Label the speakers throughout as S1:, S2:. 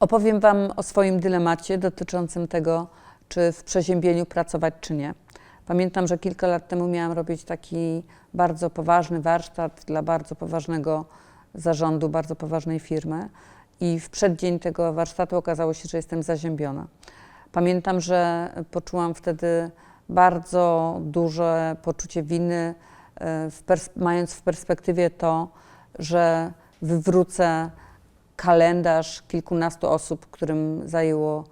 S1: Opowiem Wam o swoim dylemacie dotyczącym tego, czy w przeziębieniu pracować, czy nie. Pamiętam, że kilka lat temu miałam robić taki bardzo poważny warsztat dla bardzo poważnego zarządu, bardzo poważnej firmy. I w przeddzień tego warsztatu okazało się, że jestem zaziębiona. Pamiętam, że poczułam wtedy bardzo duże poczucie winy, e, w mając w perspektywie to, że wywrócę kalendarz kilkunastu osób, którym zajęło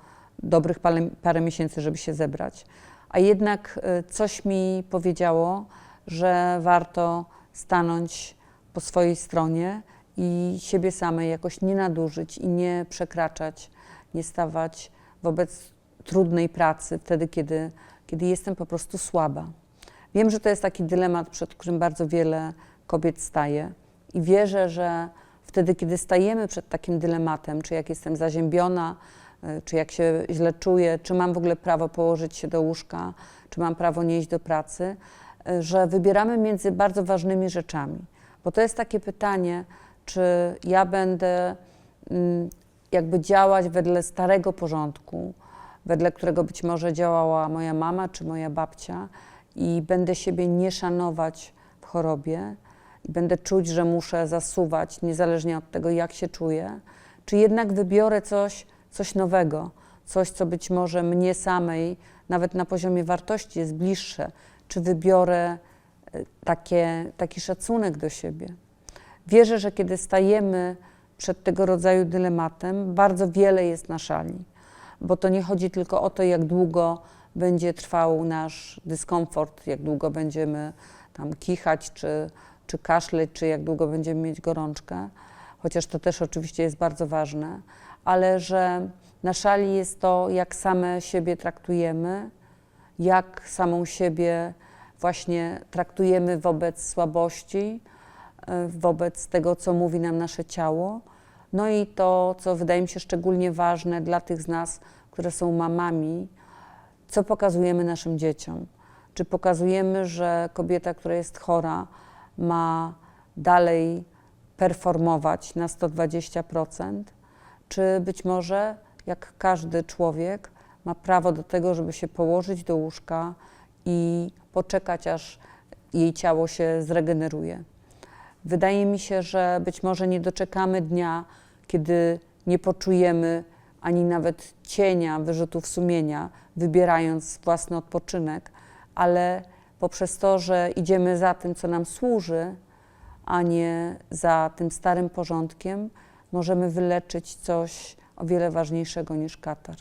S1: dobrych parę, parę miesięcy, żeby się zebrać. A jednak e, coś mi powiedziało, że warto stanąć po swojej stronie i siebie samej jakoś nie nadużyć i nie przekraczać, nie stawać wobec trudnej pracy wtedy, kiedy, kiedy jestem po prostu słaba. Wiem, że to jest taki dylemat, przed którym bardzo wiele kobiet staje i wierzę, że wtedy, kiedy stajemy przed takim dylematem, czy jak jestem zaziębiona, y, czy jak się źle czuję, czy mam w ogóle prawo położyć się do łóżka, czy mam prawo nie iść do pracy, y, że wybieramy między bardzo ważnymi rzeczami. Bo to jest takie pytanie, czy ja będę mm, jakby działać wedle starego porządku, wedle którego być może działała moja mama czy moja babcia, i będę siebie nie szanować w chorobie, i będę czuć, że muszę zasuwać, niezależnie od tego, jak się czuję, czy jednak wybiorę coś, coś nowego, coś, co być może mnie samej, nawet na poziomie wartości jest bliższe, czy wybiorę y, takie, taki szacunek do siebie. Wierzę, że kiedy stajemy przed tego rodzaju dylematem, bardzo wiele jest na szali, bo to nie chodzi tylko o to, jak długo będzie trwał nasz dyskomfort, jak długo będziemy tam kichać, czy, czy kaszleć, czy jak długo będziemy mieć gorączkę, chociaż to też oczywiście jest bardzo ważne, ale że na szali jest to, jak same siebie traktujemy, jak samą siebie właśnie traktujemy wobec słabości, e, wobec tego, co mówi nam nasze ciało. No i to, co wydaje mi się szczególnie ważne dla tych z nas, które są mamami, co pokazujemy naszym dzieciom. Czy pokazujemy, że kobieta, która jest chora, ma dalej performować na 120%, czy być może, jak każdy człowiek, ma prawo do tego, żeby się położyć do łóżka i poczekać, aż jej ciało się zregeneruje. Wydaje mi się, że być może nie doczekamy dnia, kiedy nie poczujemy ani nawet cienia wyrzutów sumienia, wybierając własny odpoczynek, ale poprzez to, że idziemy za tym, co nam służy, a nie za tym starym porządkiem, możemy wyleczyć coś o wiele ważniejszego niż katar.